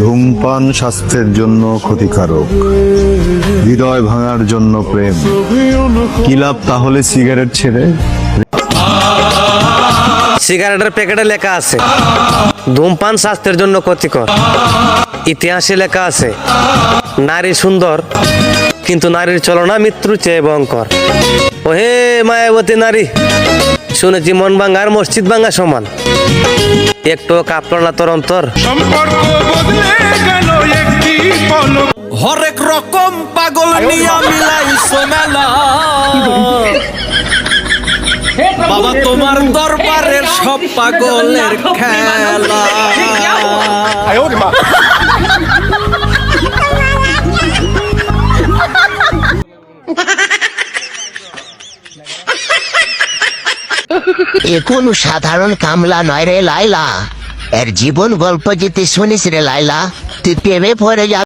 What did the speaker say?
ধূমপান স্বাস্থ্যের জন্য ক্ষতিকারক হৃদয় ভাঙার জন্য প্রেম। কি লাভ তাহলে সিগারেট ছেড়ে? সিগারেটের প্যাকেটে লেখা আছে ধূমপান স্বাস্থ্যের জন্য ক্ষতিকর। ইতিহাসে লেখা আছে নারী সুন্দর কিন্তু নারীর চলনা মৃত্যু চেয়ে ভয়ঙ্কর। ওহে মায়াবতী নারী শুনেছি মন ভাঙ্গার মসজিদ ভাঙ্গা সমান। একটু কাঁপল না তোর অন্তর? সম্পর্ক বদলে গেল একটি পলক। হরেক রকম পাগল নিয়া মিলাইছো মেলা বাবা তোমার দরবারের সব পাগলের খেলা। এ কোনো সাধারণ কামলা নয় রে লাইলা। এর জীবন গল্প যদি শুনিস রে লাইলা। তুই প্রেমে পড়ে যাবি।